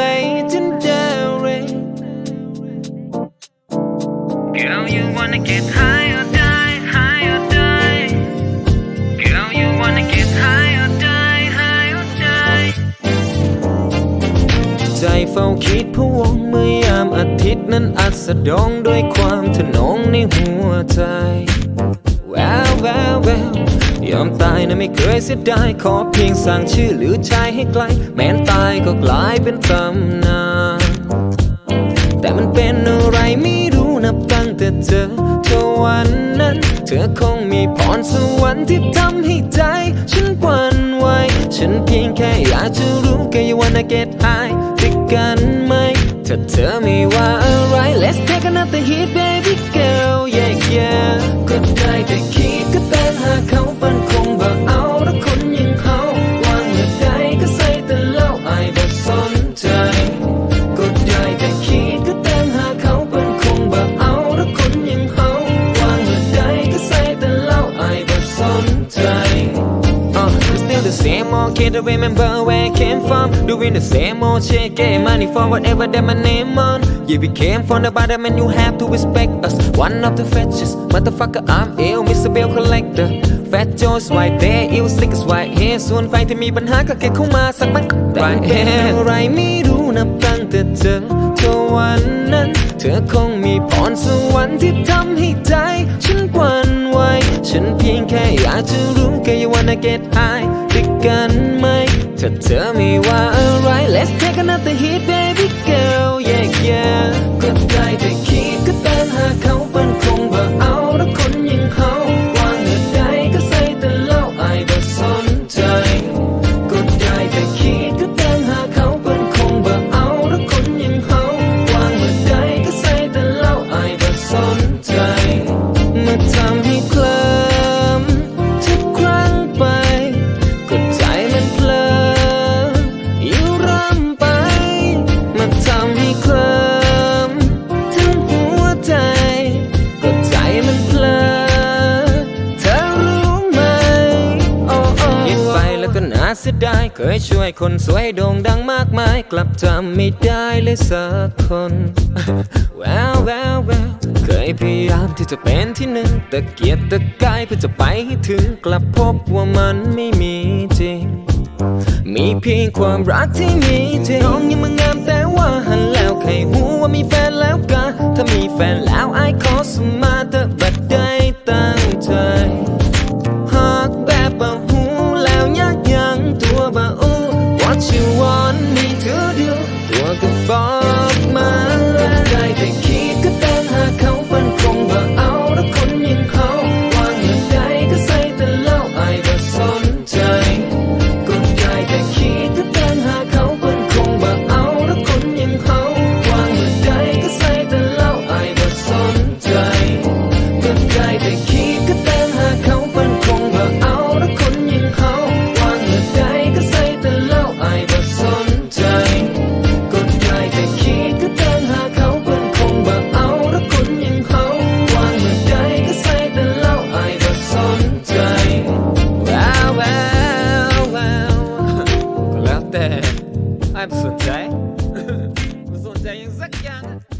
Legendary Girl, you wanna get high or die, high or die. Girl, you wanna get high or die, high or die. ใจเฝ้าคิดพะวงเมื่อยามอาทิตย์นั้นอัสดงด้วยความทะนงในหัวใจแววแววแวว ยอมตายนะไม่เคยเสียดายขอเพียงสั่งชื่อหรือชายให้ไกล แม้นตายก็กลายเป็นตำนานแต่มันเป็นอะไรไม่รู้นับตั้งแต่เจอเธอวันนั้น เธอคงมีพรสวรรค์ที่ทำให้ใจ ฉันวั่นไหวฉันเพียงแค่อยากจะรู้แค่ you wanna get high ด้วยกันไหมถ้าเธอไม่ว่าอะไร the same old kid, I remember where I came from. Doing the same old shit, getting money for whatever that my name on. Yeah, we came from the bottom and you have to respect us. One of the fetches, motherfucker, I'm ill, Mr. Bill Collector. Fat Joe's right there, ill slick is right here. ส่วนใครที่มีปัญหาก็แค่เข้ามาสักมันแต่มันเป็นอะไรไม่รู้นับตั้งแต่เจอเธอวันนั้น เธอคงมีพรสวรรค์ที่ทำให้ใจ ฉันหวั่นไหวฉันเพียงแค่อยากจะรู้แค่ you wanna get high กันไหม ถ้าเธอไม่ว่าอะไร let's take another hit baby เคลิ้มทั้งหัวใจ ก็ใจมันเพลินเธอรู้ไหมโอ้โอ้คิดไปแล้วก็น่าเสียดาย เคยช่วยคนสวยโด่งดังมากมาย กลับจำไม่ได้เลยสักคนแววแววแววเคยพยายามที่จะเป็นที่หนึ่งแตะเกียกตะกายเพื่อจะไปให้ถึงกลับพบว่ามันไม่มีจริง มีเพียงความรักที่มีจริงน้องยังมางามแต่ว่า Bye. saying, again.